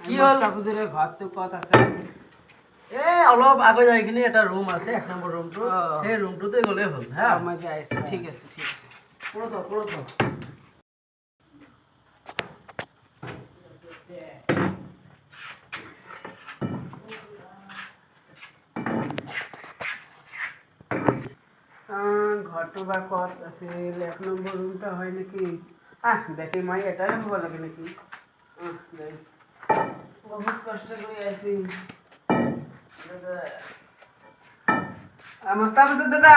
কি হ'ল? ঘৰত তো ক'ত আছে এ অলপ আগত যাই কিনে এটা ৰুম আছে এক নম্বৰ ৰুমটো সেই ৰুমটোতে গ'লেই হ'ল হা? মই যাই আছো ঠিক আছে ঠিক আছে। পঢ়ো তো, ঘৰটো বা ক'ত আছিল এক নম্বৰ ৰুমটা হয় নেকি? আহ দেখি মই এটাই হ'ব লাগে নেকি? বহুত কষ্ট কৰি আহিছি মুস্তাফিজুর দাদা।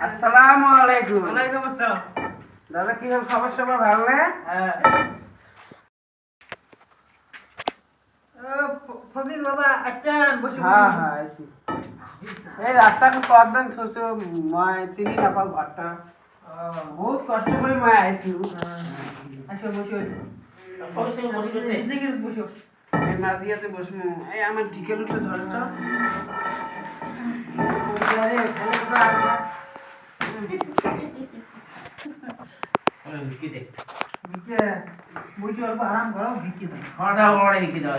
আসসালামু আলাইকুম। ওয়ালাইকুম আসসালাম। দাদা কি হল? খবর সবার ভালো না? হ্যাঁ। ফকির বাবা আচ্ছা বসে হ্যাঁ হ্যাঁ আইছি এই রাস্তাটো কদন থৈছো মই চিনি নাপাওঁ ঘৰটা বহুত কষ্ট কৰি মই আহিছো আসো বসো বসো, বসো, এই আমার তো আসবা। নিচে অল্প আরাম করো ভিকি দাও। ঘৰটা ওলাই শিকি দাও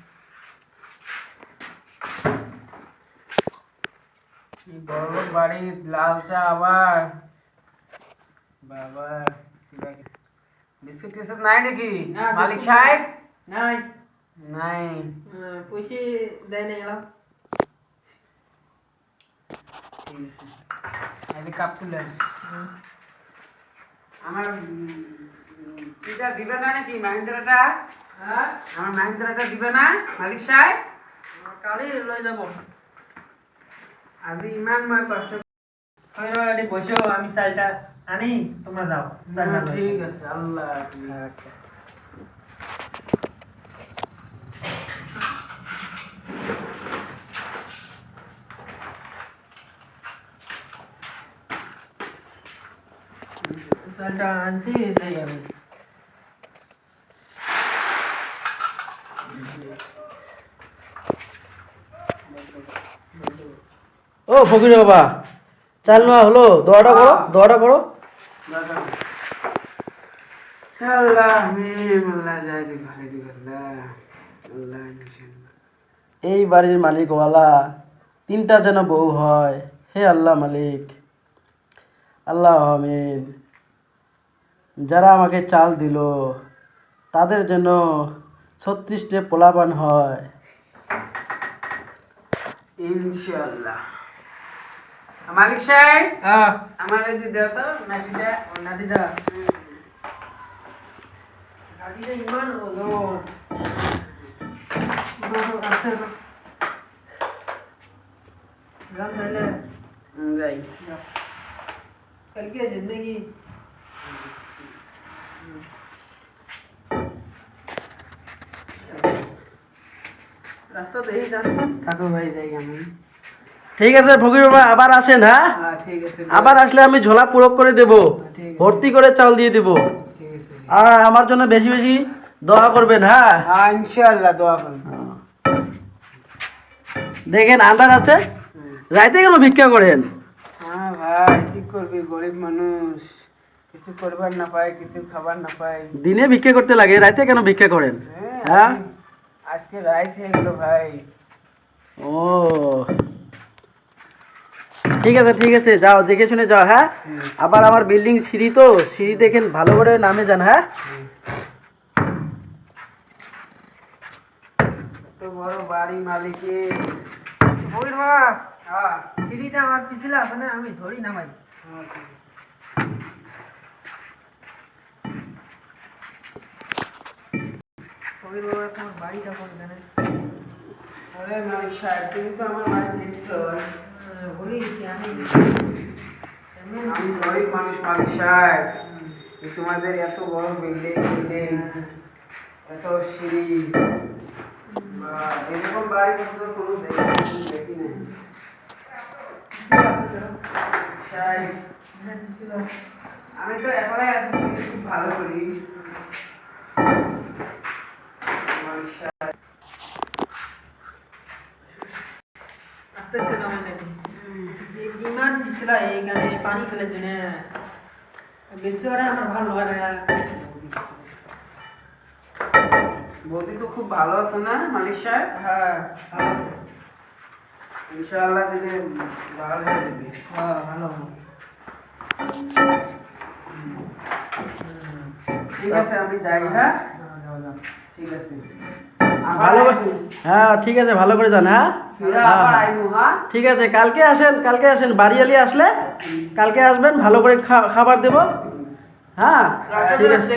কি বড় বাড়ি লাল চা আবার বাবা কিবা কি- বিস্কুট টিস্কুট নাই নাকি না, মালিক বিস্কুট সাহেব নাই নাই পয়সে দেয় না এলাম ঠিক আছে আগে কাপ তুলেন আমার উম, এটা দিবে না নাকি মাহিন্দ্রাটা হ্যাঁ আমার মাহিন্দ্রাটা দিবে না মালিক সাহেব কালি লৈ যাব আজি ইমান মই কষ্ট ফকির বাবা এটি বসো আমি চালটা আনি তোমরা যাও চালটা লই ঠিক যাও। আছে আল্লাহ হাফেজ। চালটা আনতে যাই আমি ও ফকির বাবা চাল নেওয়া হলো দোয়াটা করো দোয়াটা করো এই বাড়ির মালিকওয়ালা তিনটা যেন বউ হয় হে আল্লাহ মালিক। আল্লাহ আমিন। যারা আমাকে চাল দিল তাদের যেন ছত্রিশটে পোলাপান হয়। ইনশাআল্লাহ। মালিক সাহেব? হ্যাঁ। আমার এই দেও তো ইমান হলো। যাই। কালকে জিন্দগি রাস্তা দেখি যান। ভাই যাই আমি ঠিক আছে ফকির বাবা আবার আসেন হ্যাঁ? আবার আসলে আমি ঝোলা পূরক করে দেব। ভর্তি করে চাল দিয়ে দেব। আর আমার জন্য বেশি বেশি দোয়া করবেন হ্যাঁ? ইনশাআল্লাহ দোয়া করুন দেখেন আন্দার আছে? রাইতে কেন ভিক্ষা করেন? হ্যাঁ ভাই কি করবি? গরিব মানুষ। কিছু করবার না পায় কিছু খাবার না পায়। দিনে ভিক্ষা করতে লাগে রাইতে কেন ভিক্ষা করেন? হ্যাঁ হ্যাঁ? আজকে রাইত হয়ে ভাই। ও। ঠিক আছে ঠিক আছে যাও দেখে শুনে যাও হ্যাঁ? আবার আমার বিল্ডিং সিঁড়ি তো সিঁড়ি দেখেন ভালো করে নামে যান হ্যাঁ? বড় বাড়ি মালিক হ্যাঁ? আমি ধরি নামাই। বাবা তোমার বাড়িটা কোনখানে? আরে তুমি তো আমার বাড়ি দেখছ আমি তোমাদের এত বড় বিল্ডিং বিল্ডিং এত সিঁড়ি এরকম বাড়ি তো কোনো দেখি নাই আমি তো এখনই আছি খুব ভালো করি। মালিক দিছিল এইখানে পানি ফেলেছে না বেশি ওরা আমার ভালো লাগে না। বৌদি তো খুব ভালো আছে না মালিক সাহেব? হ্যাঁ ভালো আছে। ইনশাআল্লাহ দিলে ভালো হয়ে যাবে। হ্যাঁ ভালো। ঠিক আছে আমি যাই হ্যাঁ? ঠিক আছে। ভালো হ্যাঁ ঠিক আছে ভালো করে যান হ্যাঁ? হ্যাঁ, হ্যাঁ। হ্যাঁ? ঠিক আছে কালকে আসেন কালকে আসেন বাড়িয়ালি আসলে কালকে আসবেন ভালো করে খাবার দেবো। হ্যাঁ ঠিক আছে।